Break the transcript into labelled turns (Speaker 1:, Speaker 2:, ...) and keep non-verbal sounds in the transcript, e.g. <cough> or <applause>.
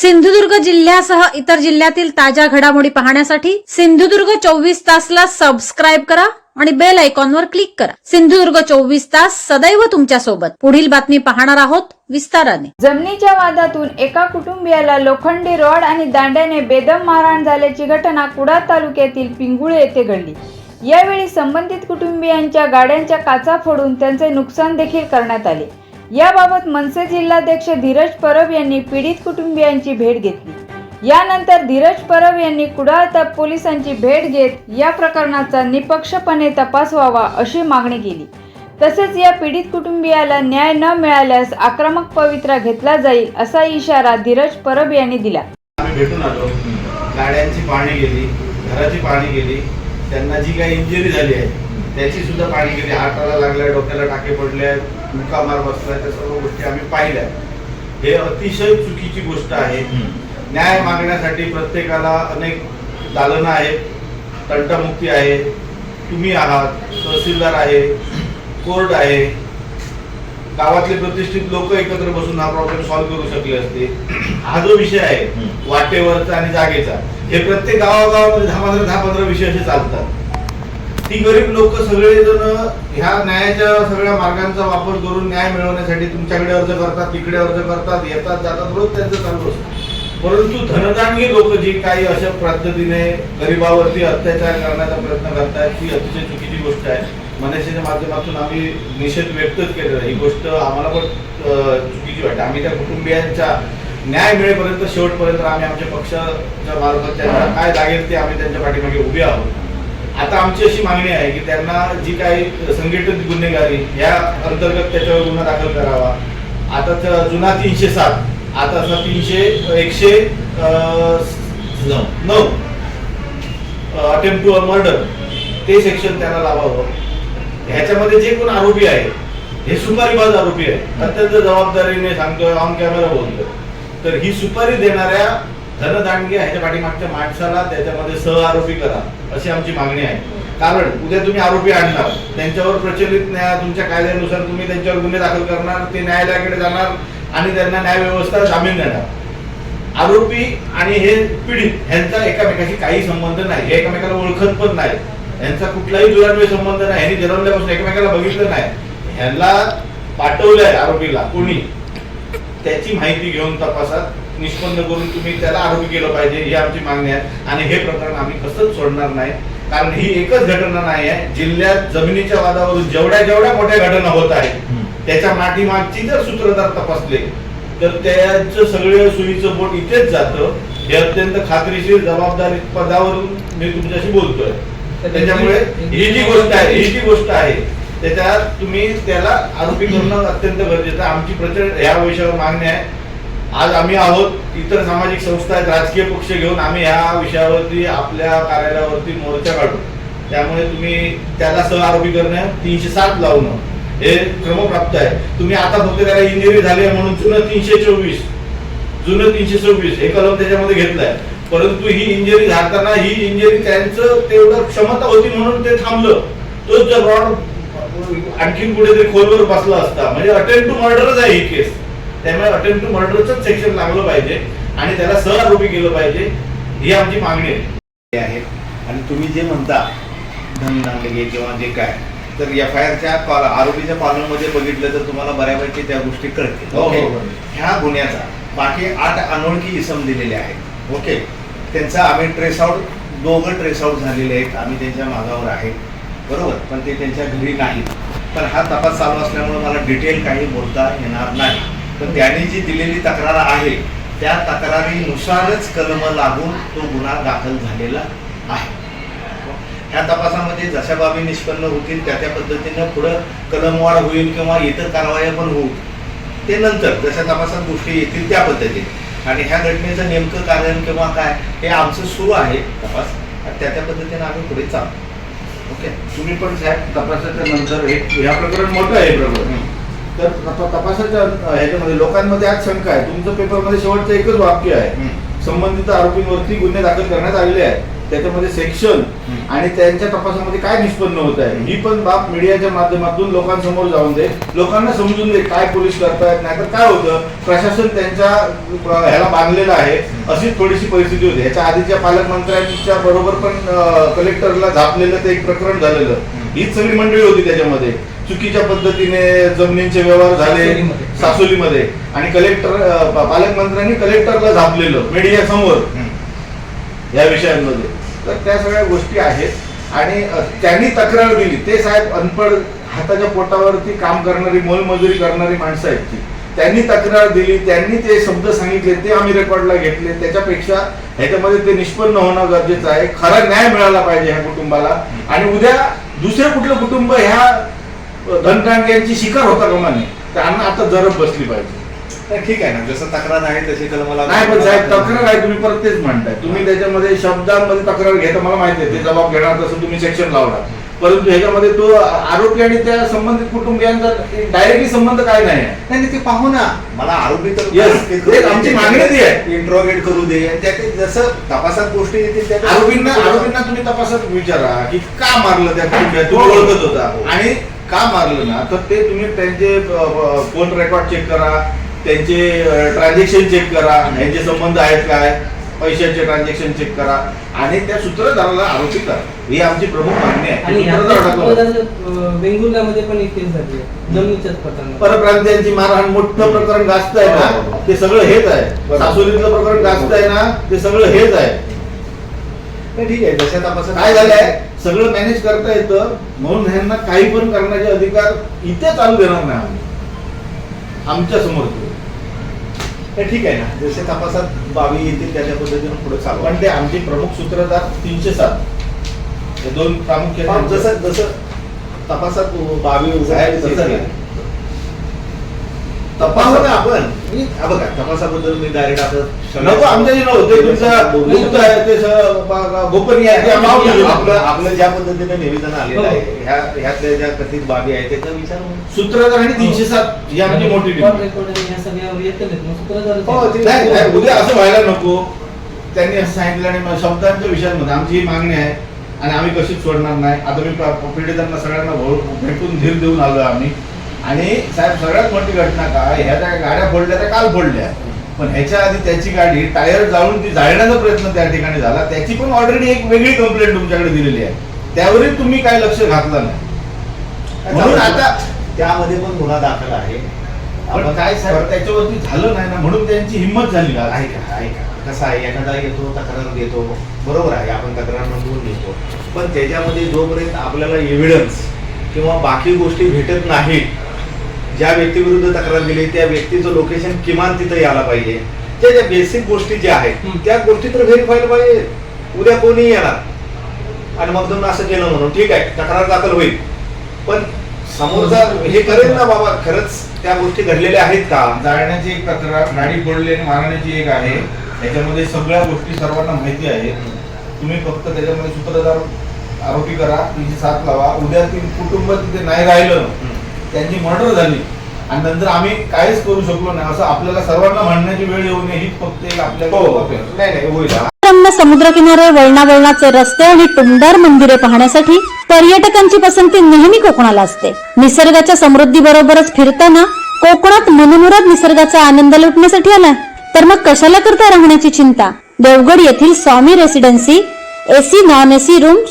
Speaker 1: सिंधुदुर्ग जिल्ह्यासह इतर जिल्ह्यातील ताज्या घडामोडी पाहण्यासाठी सिंधुदुर्ग चोवीस तासला सबस्क्राईब करा आणि बेल आयकॉनवर क्लिक करा. सिंधुदुर्ग चोवीस तास सदैव तुमच्यासोबत. पुढील बातमी पाहणार आहोत विस्ताराने.
Speaker 2: जमिनीच्या वादातून एका कुटुंबियाला लोखंडी रॉड आणि दांड्याने बेदम मारहाण झाल्याची घटना कुडा तालुक्यातील पिंगुळे येथे घडली. यावेळी संबंधित कुटुंबियांच्या गाड्यांच्या काचा फोडून त्यांचे नुकसान देखील करण्यात आले. याबाबत मनसे जिल्हाध्यक्ष धीरज परब यांनी पीडित कुटुंबियांची भेट घेतली. यानंतर धीरज परब यांनी कुडाळ तप पोलिसांची भेट घेत या प्रकरणाचा निपक्षपणे तपास व्हावा अशी मागणी केली. तसेच या पीडित कुटुंबियाला न्याय न मिळाल्यास आक्रमक पवित्रा घेतला जाईल असा इशारा धीरज परब यांनी दिला.
Speaker 3: आम्ही भेटून आलो. गाड्यांची पाहणी गेली घराची पाहणी गेली. त्यांना जी काही इंजुरी झाली आहे त्याची सुद्धा पाहणी केली हाताला लागल्या डोक्याला टाके पडले मुका मार बसला त्या सर्व गोष्टी आम्ही पाहिल्या. हे अतिशय चुकीची गोष्ट आहे. न्याय मागण्यासाठी प्रत्येकाला अनेक दालनं आहेत तंटामुक्ती आहे. तुम्ही आहात तहसीलदार आहे कोर्ट आहे. गावातले प्रतिष्ठित लोक एकत्र बसून हा प्रॉब्लेम सॉल्व्ह करू शकले असते. <clears throat> हा जो विषय आहे वाटेवरचा आणि जागेचा हे प्रत्येक गावागावामध्ये दहा पंधरा दहा पंधरा विषय असे चालतात. ती गरीब लोक सगळेजण ह्या न्यायाच्या सगळ्या मार्गांचा वापर करून न्याय मिळवण्यासाठी तुमच्याकडे अर्ज करतात तिकडे अर्ज करतात येतात जातात रोज त्यांचं चालू असतं. परंतु धनदानगी लोक जी काही अशा पद्धतीने गरिबावरती अत्याचार करण्याचा प्रयत्न करतायत ती अतिशय चुकीची गोष्ट आहे. मनसेच्या माध्यमातून आम्ही निषेध व्यक्तच केलेला ही गोष्ट आम्हाला पण चुकीची वाटते. आम्ही त्या कुटुंबियांच्या न्याय मिळेपर्यंत शेवटपर्यंत आम्ही आमच्या पक्षाच्या मार्फत त्यांना काय लागेल ते आम्ही त्यांच्या पाठीमागे उभे आहोत. आता आमची अशी मागणी आहे की त्यांना जी काही संघटित गुन्हेगारी या अंतर्गत त्याच्यावर गुन्हा दाखल करावा. आता जुना तीनशे सात आता असा तीनशे एकशे अं, नऊ. अटेम्प्ट टू मर्डर ते सेक्शन त्यांना लावावं. ह्याच्यामध्ये जे कोण आरोपी आहे हे सुपारीबाज आरोपी आहे. अत्यंत जबाबदारीने सांगतोय ऑन कॅमेरा बोलतोय. तर ही सुपारी देणाऱ्या धनदांडगे ह्याच्या पाठीमागच्या माणसाला त्याच्यामध्ये सह आरोपी करा अशी आमची मागणी आहे. कारण उद्या तुम्ही आरोपी आणणार त्यांच्यावर प्रचलित न्याय तुमच्या कायद्यानुसार तुम्ही त्यांच्यावर गुन्हे दाखल करणार ते न्यायालयाकडे जाणार आणि त्यांना न्याय व्यवस्था जामीन देणार. आरोपी आणि हे पीडित ह्यांचा एकामेकाशी काही संबंध नाही हे एकमेकाला ओळखत पण नाही. यांचा कुठलाही दुरान्वय संबंध नाही ह्यांनी जन्मल्यापासून एकमेकाला बघितलं नाही. ह्यांना पाठवलंय आरोपीला कोणी? त्याची माहिती घेऊन तपासात निष्पन्न करून तुम्ही त्याला आरोपी केलं पाहिजे ही आमची मागणी आहे. आणि हे प्रकरण आम्ही कसंच सोडणार नाही. कारण ही एकच घटना नाही आहे. जिल्ह्यात जमिनीच्या वादावरून जेवढ्या जेवढ्या मोठ्या घटना होत आहेत त्याच्या माठीमागची जर सूत्रधार तपासले तर त्याचं सगळं सुईचं बोट इथेच जातं. हे अत्यंत खात्रीशीर जबाबदारी पदावरून मी तुमच्याशी बोलतोय. त्याच्यामुळे ही जी गोष्ट आहे ही जी गोष्ट आहे त्याच्यात तुम्ही त्याला आरोपी करणं अत्यंत गरजेचं आहे. आमची प्रचंड ह्या विषयावर मागणी आहे. आज आम्ही आहोत इतर सामाजिक संस्था आहेत राजकीय पक्ष घेऊन आम्ही ह्या विषयावरती आपल्या कार्यालयावरती मोर्चा काढू. त्यामुळे तुम्ही त्याला सह आरोपी करणं तीनशे सात लावणं हे क्रमप्राप्त आहे. तुम्ही आता फक्त त्याला इंजुरी झाली आहे म्हणून जुनं तीनशे चोवीस जुनं तीनशे सव्वीस हे कलम त्याच्यामध्ये घेतलंय. परंतु ही इंजरी झाडताना ही इंजरी त्यांचं तेवढं क्षमता होती म्हणून ते थांबलं. तोच जर रॉड आणखीन कुठेतरी खोलवर बसला असता म्हणजे अटेम्प्ट टू मर्डरच आहे ही केस त्यामुळे अटेम्प्ट टू मर्डरच सेक्शन लागलं पाहिजे आणि त्याला सह आरोपी केलं पाहिजे ही आमची मागणी आहे.
Speaker 4: आणि तुम्ही जे म्हणता धनदांडगे किंवा जे काय तर एफ आय आरच्या कॉल आरोपीच्या कॉलममध्ये बघितलं तर तुम्हाला बऱ्यापैकी त्या गोष्टी कळतील.
Speaker 3: हो, हो,
Speaker 4: ओके. ह्या गुन्ह्याचा बाकी आठ अनोळखी इसम दिलेले आहेत. ओके? त्यांचा आम्ही ट्रेस आउट दोघं ट्रेस आउट झालेले आहेत. आम्ही त्यांच्या मागावर आहे. बरोबर? पण ते त्यांच्या घरी नाहीत. पण हा तपास चालू असल्यामुळे मला डिटेल काही बोलता येणार नाही. पण त्यांनी जी दिलेली तक्रार आहे त्या तक्रारीनुसारच कलम लागून तो गुन्हा दाखल झालेला आहे. ह्या तपासामध्ये जशा बाबी निष्पन्न होतील त्या त्या पद्धतीनं पुढं कलमवाढ होईल किंवा इतर कारवाया पण होऊ. ते नंतर जशा तपासात गोष्टी येतील त्या पद्धतीने. आणि ह्या घटनेचं नेमकं कारण किंवा काय हे आमचं सुरू आहे तपास. आणि त्या त्या पद्धतीने आम्ही पुढे चालू. ओके?
Speaker 3: तुम्ही पण साहेब तपासाच्या नंतर हे ह्या प्रकरण मोठं आहे प्रकरण. तर तप- तपासाच्या ह्याच्यामध्ये लोकांमध्ये आज शंका आहे. तुमचं पेपरमध्ये शेवटचं एकच वाक्य आहे. संबंधित आरोपींवरती गुन्हे दाखल करण्यात आलेले आहेत. त्याच्यामध्ये सेक्शन आणि त्यांच्या तपासामध्ये काय निष्पन्न होत आहे? ही पण बाब मीडियाच्या माध्यमातून लोकांसमोर जाऊन दे. लोकांना समजून दे काय पोलीस करतायत नाहीतर काय होतं? प्रशासन त्यांच्या ह्याला बांधलेलं आहे. अशी थोडीशी परिस्थिती होती. याच्या आधीच्या पालकमंत्र्यांच्या बरोबर पण कलेक्टरला झापलेलं ते एक प्रकरण झालेलं. हीच सगळी मंडळी होती त्याच्यामध्ये. चुकीच्या पद्धतीने जमिनींचे व्यवहार झाले
Speaker 5: सासोलीमध्ये.
Speaker 3: आणि कलेक्टर पालकमंत्र्यांनी कलेक्टरला झापलेलं मीडिया समोर. या विषयांमध्ये. तर त्या सगळ्या गोष्टी आहेत. आणि त्यांनी तक्रार दिली. ते साहेब अनपड हाताच्या पोटावरती काम करणारी मोलमजुरी करणारी माणसं आहेत ती. त्यांनी तक्रार दिली. त्यांनी ते शब्द सांगितले. ते आम्ही रेकॉर्डला घेतले. त्याच्यापेक्षा ह्याच्यामध्ये ते निष्पन्न होणं गरजेचं आहे. खरा न्याय मिळाला पाहिजे ह्या कुटुंबाला. आणि उद्या दुसरं कुठलं कुटुंब ह्या धनकांड्यांची शिकार होता कामा नये त्यांना आता जरब बसली पाहिजे.
Speaker 4: तर ठीक आहे ना जसं तक्रार आहे तशी तर मला
Speaker 3: नाही पण साहेब तक्रार आहे तुम्ही परत तेच म्हणताय. तुम्ही त्याच्यामध्ये शब्दांमध्ये तक्रार घेता मला माहिती आहे ते जबाब घेणार तसं तुम्ही सेक्शन लावणार. परंतु ह्याच्यामध्ये तो आरोपी आणि त्या संबंधित कुटुंबियांचा डायरेक्टली संबंध काय नाही आहे.
Speaker 4: नाही नाही, ते पाहू ना. मला आरोपी तर
Speaker 3: Yes, तेच आमची मागणी ती आहे.
Speaker 4: इंट्रोगेट करू दे. आणि त्यात जसं तपासात गोष्टी येतील त्या
Speaker 3: आरोपींना आरोपींना तुम्ही तपासात विचारा की का मारलं त्या कुटुंबियात तुम्ही ओळखत होता. आणि का मारलं ना तर ते तुम्ही त्यांचे फोन रेकॉर्ड चेक करा त्यांचे ट्रान्झॅक्शन चेक करा यांचे संबंध आहेत काय पैशाचे ट्रान्झॅक्शन चेक करा आणि त्या सूत्रधाराला आरोपी करा. ही आमची प्रमुख मागणी आहे. परप्रांतीयांची मारहाण मोठं प्रकरण गाजत आहे ना ते सगळं हेच आहे. सासोलीतलं प्रकरण गाजत आहे ना ते सगळं हेच आहे.
Speaker 4: नाही, ठीक आहे जशा तपासात
Speaker 3: काय झालंय? सगळं मॅनेज करता येतं म्हणून ह्यांना काही पण करण्याचे अधिकार इथे चालू देणार नाही आम्ही.
Speaker 4: आमच्यासमोर ठीक आहे ना जसे तपासात बाबी येतील त्याच्या पद्धतीने पुढे चालू.
Speaker 3: पण ते आमचे प्रमुख सूत्रधार तीनशे सात. हे दोन प्रामुख्याने
Speaker 4: जसं जसं तपासात बाबी
Speaker 3: साहेब,
Speaker 4: उघडली
Speaker 3: तसं
Speaker 4: तसं
Speaker 3: नाही.
Speaker 4: तपास ना आपण मी हा बघा तपासाबद्दल मी डायरेक्ट आता
Speaker 3: नको आमच्याशी नको. ते तुमचं गुप्त आहे ते स- ब- गोपनीय आहे. ते आम्ही
Speaker 4: आपलं
Speaker 3: घेऊ.
Speaker 4: आपलं आपलं ज्या पद्धतीने निवेदन आलेलं आहे ह्या ह्यातल्या ज्या कथित बाबी आहेत त्याचा विचार होईल.
Speaker 3: सूत्रधार आणि तीनशे सात ही. आमची मोठी टीम
Speaker 5: या मग सूत्रधारच
Speaker 4: हो,
Speaker 5: आहे.
Speaker 4: ते-
Speaker 3: नाही नाही, उद्या असं व्हायला नको. त्यांनी असं सांगितलं आणि मग शब्दांच्या विषयांमध्ये आमची ही मागणी आहे आणि आम्ही कशीच सोडणार नाही. आता मी पीडितांना सगळ्यांना भो- भेटून धीर देऊन आलो आम्ही. आणि साहेब सगळ्यात मोठी घटना काय ह्या त्या गाड्या फोडल्या त्या काल फोडल्या. पण ह्याच्या आधी त्याची गाडी टायर जाळून ती जाळण्याचा प्रयत्न त्या ठिकाणी झाला. त्याची पण ऑलरेडी एक वेगळी कंप्लेंट तुमच्याकडे दिलेली आहे. त्यावरही तुम्ही काय लक्ष घातलं नाही. म्हणून आता
Speaker 4: त्यामध्ये पण गुन्हा दाखल आहे.
Speaker 3: पण
Speaker 4: आपण
Speaker 3: काय साहेब त्याच्यावरती झालं नाही ना म्हणून त्यांची हिंमत झाली आज.
Speaker 4: ऐका ऐका. कसं आहे एखादा येतो तक्रार देतो. बरोबर आहे आपण तक्रार नोंदवून देतो पण त्याच्यामध्ये जोपर्यंत आपल्याला एव्हिडन्स किंवा बाकी गोष्टी भेटत नाहीत ज्या व्यक्तीविरुद्ध तक्रार दिली त्या व्यक्तीचं लोकेशन किमान तिथं यायला पाहिजे. त्या ज्या बेसिक गोष्टी ज्या आहेत. त्या गोष्टी तर व्हेरीफायला पाहिजे. उद्या कोणी येणार. आणि मग तुम्ही असं केलं म्हणून. ठीक आहे तक्रार दाखल होईल. पण समोरचा हे करेल ना बाबा खरंच त्या गोष्टी घडलेल्या आहेत का?
Speaker 3: जाळण्याची एक तक्रार गाडी फोडली आणि मारण्याची एक आहे. त्याच्यामध्ये सगळ्या गोष्टी सर्वांना माहिती आहे. तुम्ही फक्त त्याच्यामध्ये सूत्रधार आरोपी करा तीनशे सात लावा. उद्या ती कुटुंब तिथे नाही राहिलं त्यांची मर्डर झाली. आणि नंतर आम्ही काहीच करू शकलो नाही. असं आपल्याला सर्वांना म्हणण्याची वेळ येऊ नये. हीच फक्त एक आपल्या
Speaker 4: हो. नाही नाही होईल.
Speaker 1: रम्य समुद्रकिनारे वळणावळणाचे रस्ते आणि टुमदार मंदिरे पाहण्यासाठी पर्यटकांची पसंती नेहमी कोकणाला असते. निसर्गाच्या समृद्धी बरोबरच फिरताना कोकणात मनमुराद निसर्गाचा आनंद लुटण्यासाठी आलाय. तर मग कशाला करता राहण्याची चिंता? देवगड येथील Swami residency AC non AC rooms